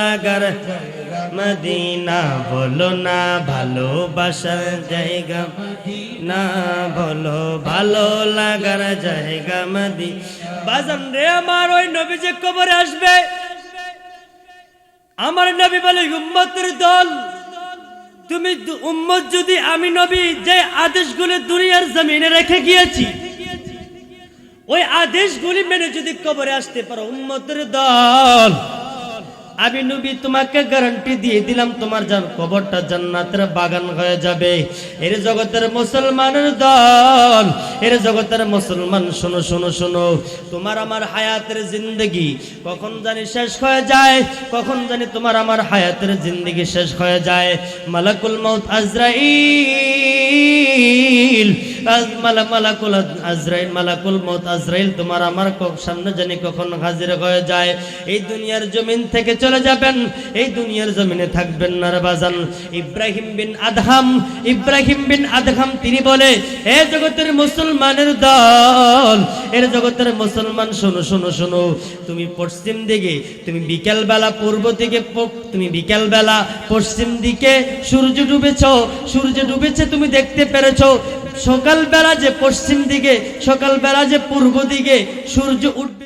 লাগার মদিনা, বলো না ভালোবাসার জায়গা না বলো ভালো লাগার জায়গা মদি বাজান রে আমার, ওই নবী যে কবরে আসবে। আমার নবী বলে, উম্মতের দল, তুমি উম্মত যদি আমি নবী, যে আদেশগুলো দুনিয়ার জমিনে রেখে গিয়েছি, ওই আদেশগুলি মেনে যদি কবরে আসতে পারো, উম্মতের দল। আমি নবী, তোমাকে গ্যারান্টি দিয়ে দিলাম, তোমার জান কবরটা জান্নাতের বাগান হয়ে যাবে। এর জগতের মুসলমানের দল, এর জগতের মুসলমান, শোনো শোনো শোনো। তোমার আমার হায়াতের জিন্দগি কখন জানি শেষ হয়ে যায়, কখন জানি তোমার আমার হায়াতের জিন্দগি শেষ হয়ে যায়। মালাকুল মৌত আজরাইল মালা, মালাকুল আজরাইল, মালাকুল মৌত আজরাইল, তোমার আমার সামনে জানি কখন হাজির হয়ে যায়। এই দুনিয়ার জমিন থেকে চলে যাবেন। এই দুনিয়ার জমিনে থাকবেন না বাজান। ইব্রাহিম বিন আদহাম, ইব্রাহিম বিন আদহাম তিনি বলে, এ জগতের মুসলমানের দল, এর জগতের মুসলমান, শোনো শোনো শোনো। তুমি পশ্চিম দিকে, তুমি বিকেল বেলা পূর্ব দিকে তুমি বিকেল বেলা পশ্চিম দিকে সূর্য ডুবেছ, সূর্য ডুবেছে তুমি দেখতে পেরেছ। সকাল বেলা যে পশ্চিম দিকে সকাল বেলা যে পূর্ব দিকে সূর্য উঠবে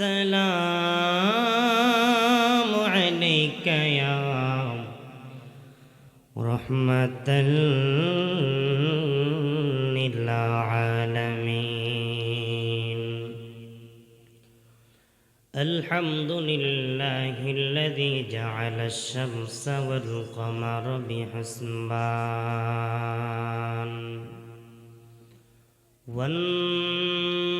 السلام عليك يا رحمة للعالمين. الحمد لله الذي جعل الشمس والقمر بحسبان. والنجم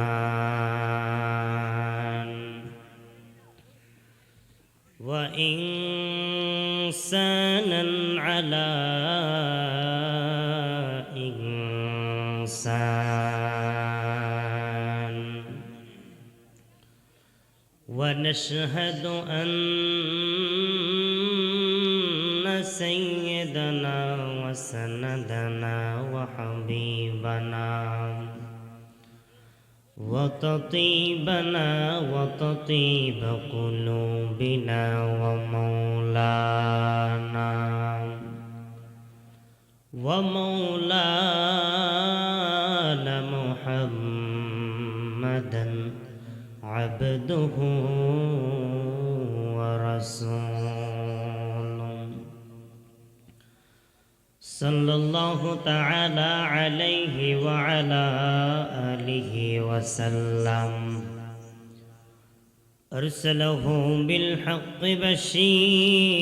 ونشهد أن سيدنا وسندنا وحبيبنا وتطيبنا وتطيب قلوبنا ومولانا ومولانا عبده ورسوله. صلى الله تعالى عليه وعلى آله وسلم. أرسله بالحق بشيرا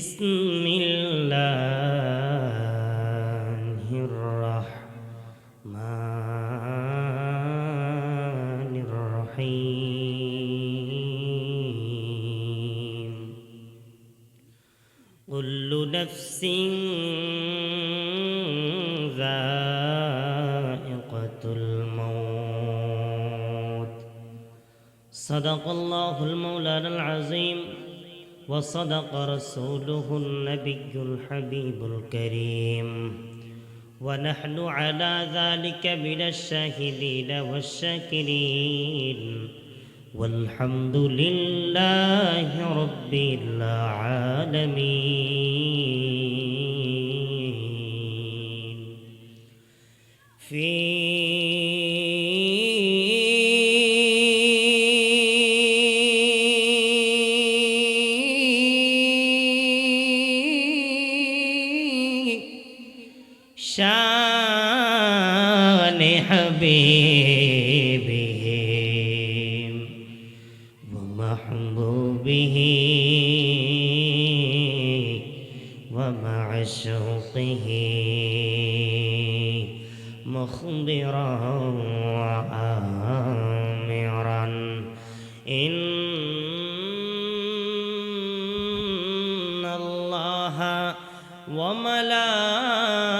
بسم الله الرحمن الرحيم. كل نفس ذائقة الموت. صدق الله المولانا العظيم. وصدق رسوله النبي الحبيب الكريم. ونحن على ذلك من الشاهدين والشاكرين. والحمد لله رب العالمين. في شان حبيبهم ومحبوبه ومعشوقه مخبرا وآمرا. إن الله وملائكته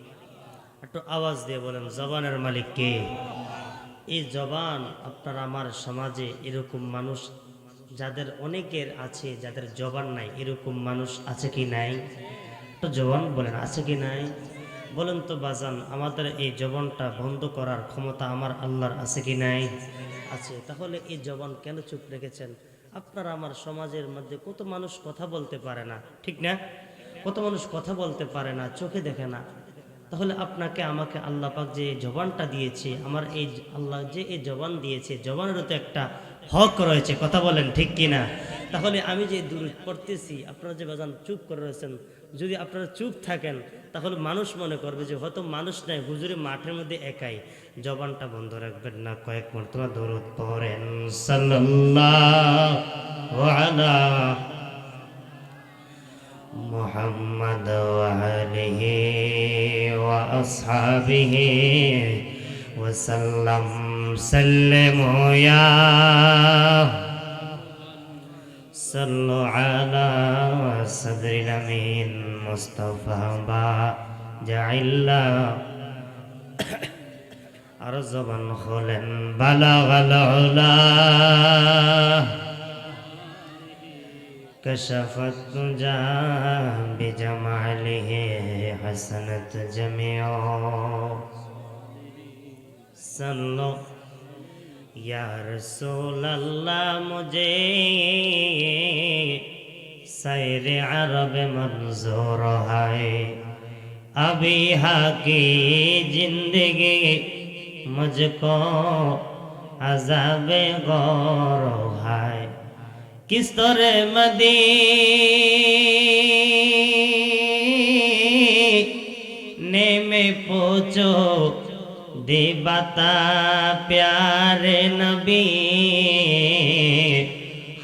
একটু আওয়াজ দিয়ে বলেন, জবানের মালিক কে? এই জবান আপনার আমার সমাজে এরকম মানুষ, যাদের অনেকের আছে, যাদের জবান নাই, এরকম মানুষ আছে কি নাই? তো জবান বলেন, আছে কি নাই? বলেন তো, বাজান, আমাদের এই জবানটা বন্ধ করার ক্ষমতা আমার আল্লাহর আছে কি নাই? আছে, তাহলে এই জবান কেন চুপ রেখেছেন? আপনার আমার সমাজের মধ্যে কত মানুষ কথা বলতে পারে না, ঠিক না? কত মানুষ কথা বলতে পারে না, চোখে দেখে না। তাহলে আপনাকে আমাকে আল্লাহ পাক যে জবানটা দিয়েছে, আমার এই আল্লাহ যে এই জবান দিয়েছে, জবানেরও তো একটা হক রয়েছে, কথা বলেন ঠিক কি না তাহলে আমি যে দূর করতেছি আপনারা যে বাজান চুপ করে রয়েছেন, যদি আপনারা চুপ থাকেন, তাহলে মানুষ মনে করবে যে হয়তো মানুষ নাই, হুজুরে মাঠের মধ্যে একাই। জবানটা বন্ধ রাখবেন না, কয়েক মর্তবা দৌড় পড়েন। মোহাম্মদ وأصحابه. وسلم سلموا يا صلوا على صدر الأمين مصطفى جعل أرزبا خلا بلغ العلا. كشفت تجا بجماله حسنت جميعا صلو یا رسول اللہ مجھے سیر عرب منظور ہے ابھی حقی زندگی مجھ کو عذاب غور ہے কিস্তরে মদি নেমে পৌঁছো দেবাতা প্যারে নবী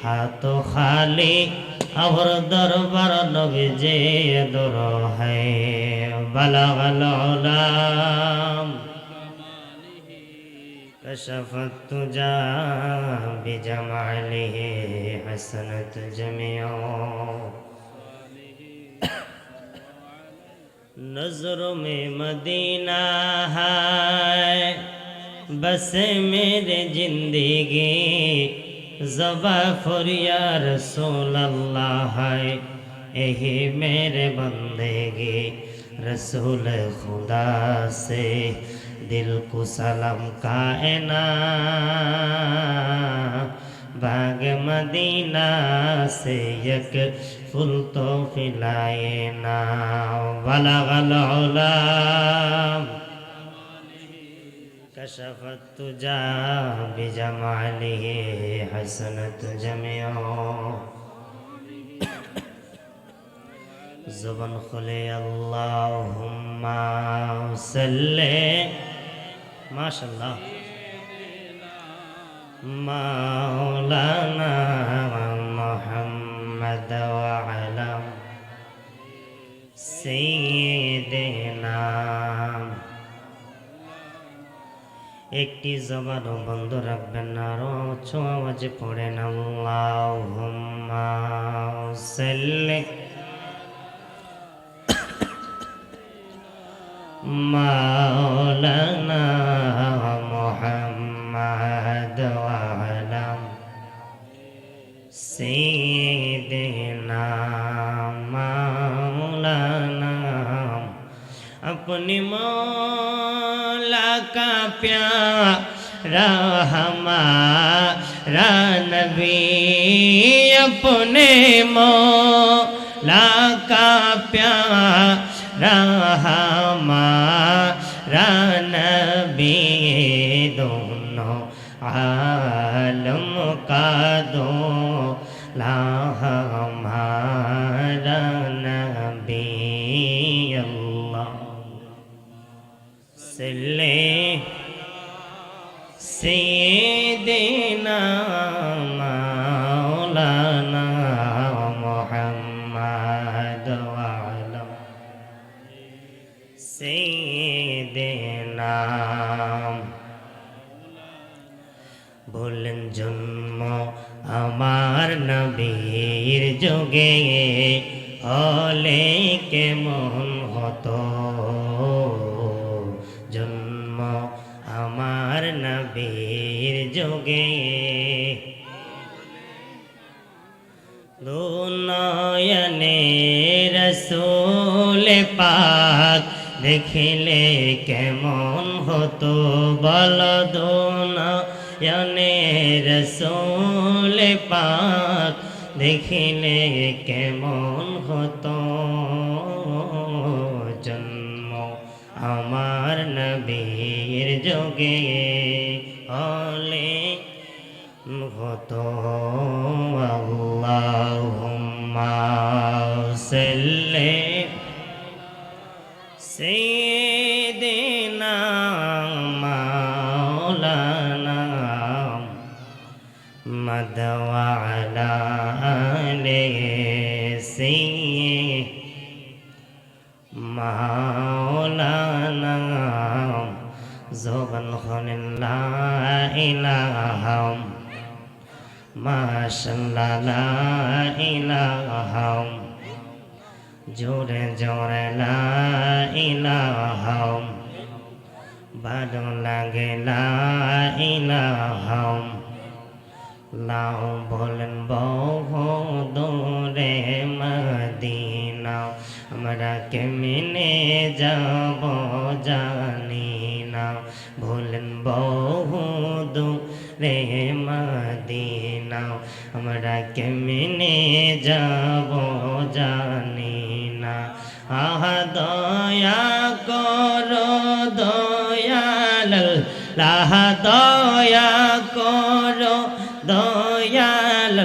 হাত খালি আমার দরবার নবী যে দর হ্যাঁ বালা বালা کشفت تجا بجماله حسن جميعا. نظر میں مدینہ ہے، بس میرے زندگی زبا فریا رسول اللہ ہے۔ یہی میرے بندگی، رسول خدا سے दिल को सलाम कायना बाग मदीना से एक फुल तो खिलाए ना बलगल उलाम كشف التجا بجماله حسنت جميعه زبن خلي اللهم صل মাশাল্লাহ মাওলানা মোহাম্মদ আলম সিদিনা একটি জবানও বন্ধ রাখবেন না আরও উচ্চ আওয়াজে পড়েন। আল্লাহ সাল্লি مولانا محمد وعلى سيدنا مولانا اپنی مولا کا پیارا ہمارا نبی اپنے مولا کا پیارا কাদো। লা যোগে হলে কেমন হতো। জন্ম আমার নবীর যোগে। দুনয়নে রসুল পাক দেখিলে কেমন হতো বল। দুনয়নে রসুল পাক দেখিলে কেমন হত? জন্ম আমার নবীর যোগে হলে হত। সেলে সে দেনা মাওলানা মাদাও বলেন লা ইলাহা মাশাল্লাহ লা ইলাহা জোরে জোরে লা ইলাহা ভালো লাগে লা ইলাহা লাও বলেন বহু দূরে মদিনা। আমরা কেমনে যাব যা বলেন বহু দূরে মদিনা, আমরা কেমনে যাব জানি না। আহা, দয়া করো দয়াল লাহ দয়া করো দয়াল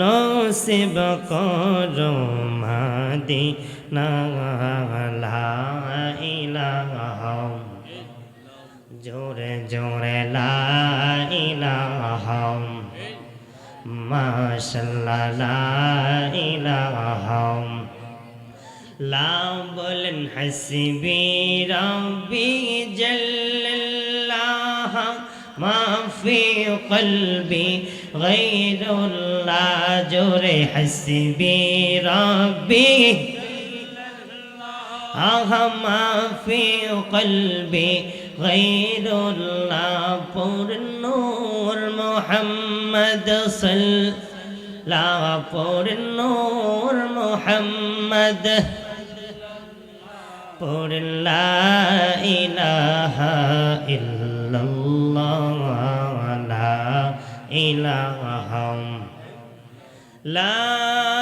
নসিব করো মাদি না ইলাহা জোরে জোরে লা ইলাহা মাশাল্লাহ, লা ইলাহা। লা বলেন, হাসবি রব্বি জাল্লাল্লাহ মা ফি কলবি গায়রুল্লাহ। জোরে, হাসবি রব্বি আহ মা ফি কলবি গায়রুল্লাহ পূর্ণুর মোহাম্মদ সাল্লাহ পূর্ণুর মোহাম্মদ পড় লা ইলাহা ইল্লাল্লাহ লা ইলাহা লা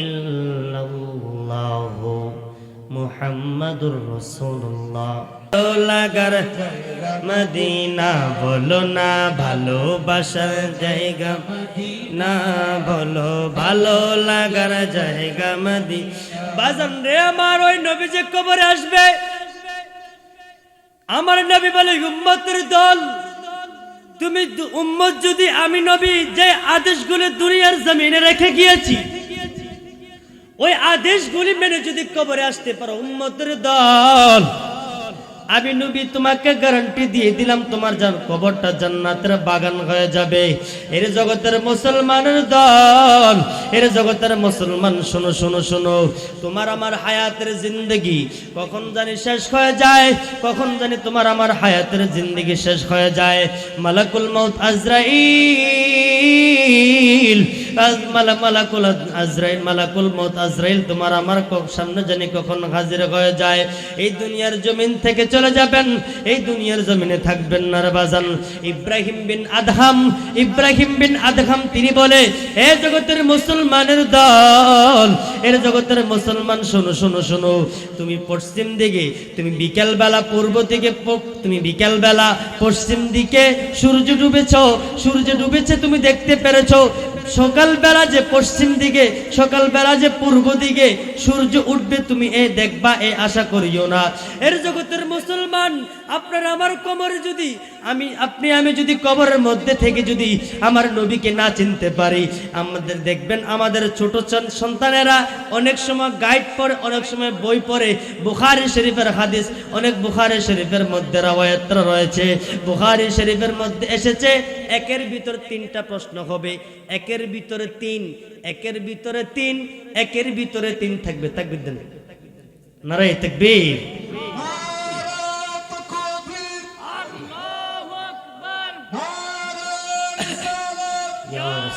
ইল্লাল্লাহ মুহাম্মাদুর রাসূলুল্লাহ। লাগার মদিনা বলো না, ভালোবাসার জায়গা না বলো, ভালো লাগার জায়গা মদি বাজান রে আমার, ওই নবী যে কবরে আসবে। আমার নবী বলে, উম্মতের দল, তুমি উম্মত যদি আমি নবী, যে আদেশগুলো দুনিয়ার জমিনে রেখে গিয়েছি ওই আদেশগুলি মেনে যদি কবরে আসতে পারো উম্মতের দল। আমি নবী, তোমাকে গ্যারান্টি দিয়ে দিলাম, তোমার জান কবরটা জান্নাতের বাগান হয়ে যাবে। এর জগতের মুসলমানের দল, এর জগতের মুসলমান, শোনো শোনো শোনো। তোমার আমার হায়াতের জিন্দগি কখন জানি শেষ হয়ে যায়, কখন জানি তোমার আমার হায়াতের জিন্দগি শেষ হয়ে যায়। মালাকুল মৌত আজরাইল আজরাইল তোমার আমার সামনে জানি কখন হাজির হয়ে যায়। এই দুনিয়ার জমিন থেকে চলে যাবেন, এই দুনিয়ার জমিনে থাকবেন না বাজান। ইব্রাহিম বিন আদহাম, ইব্রাহিম বিন আদহাম তিনি বলে, এ জগতের মুসলমানের দল, এর জগতের মুসলমান, শোনো শোনো শোনো, তুমি পশ্চিম দিকে, তুমি বিকেল বেলা পূর্ব দিকে তুমি বিকেল বেলা পশ্চিম দিকে সূর্য ডুবেছ, সূর্য ডুবেছে তুমি দেখতে পেরেছ সকালবেলা যে পশ্চিম দিকে, সকালবেলা যে পূর্ব দিকে সূর্য উঠবে, তুমি এ দেখবা, এ আশা করিও না। এর জগতের মুসলমান আপনার আমার কোমরে যদি, আমি, আপনি, আমি যদি কবরের মধ্যে থেকে যদি আমার নবীকে না চিনতে পারি, আমাদের দেখবেন আমাদের ছোট সন্তানেরা অনেক সময় গাইড পড়ে, অনেক সময় বই পড়ে। বুখারি শরীফের হাদিস অনেক বুখারি শরীফের মধ্যে রাওয়ায়াত রয়েছে। বুখারি শরীফের মধ্যে এসেছে, একের ভিতর তিনটা প্রশ্ন হবে। একের ভিতরে তিন, একের ভিতরে তিন, একের ভিতরে তিন, থাকবে থাকবে নারাই তাকবীর।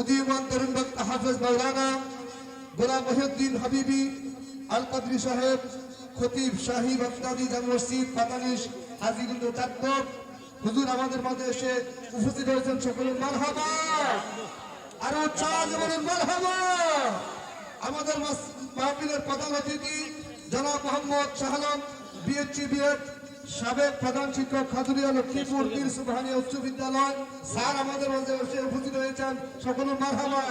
উদীয়মান তরুণ বক্তা হাফেজ মাওলানা গোলাম মহিউদ্দিন হাবিবি আল কাদরি সাহেব, খতিব শাহী বক্তাদি জামে মসজিদ পাতানিশ হাজিগুন্দ চাকর হুজুর, আমাদের মাঝে এসে উপস্থিত হয়েছেন সকলের মারহাবা। আরও উৎসাহ বলেন মারহাবা। আমাদের মাহফিলের প্রধান অতিথি জনাব মোহাম্মদ শাহালম বিএসসি বিএড সাবেক প্রধান শিক্ষক খাদুরিয়া লক্ষ্মীপুর পীর সুবহানিয়া উচ্চ বিদ্যালয় স্যার আমাদের মাঝে এসে উপস্থিত হয়েছেন সকলের মারহাবা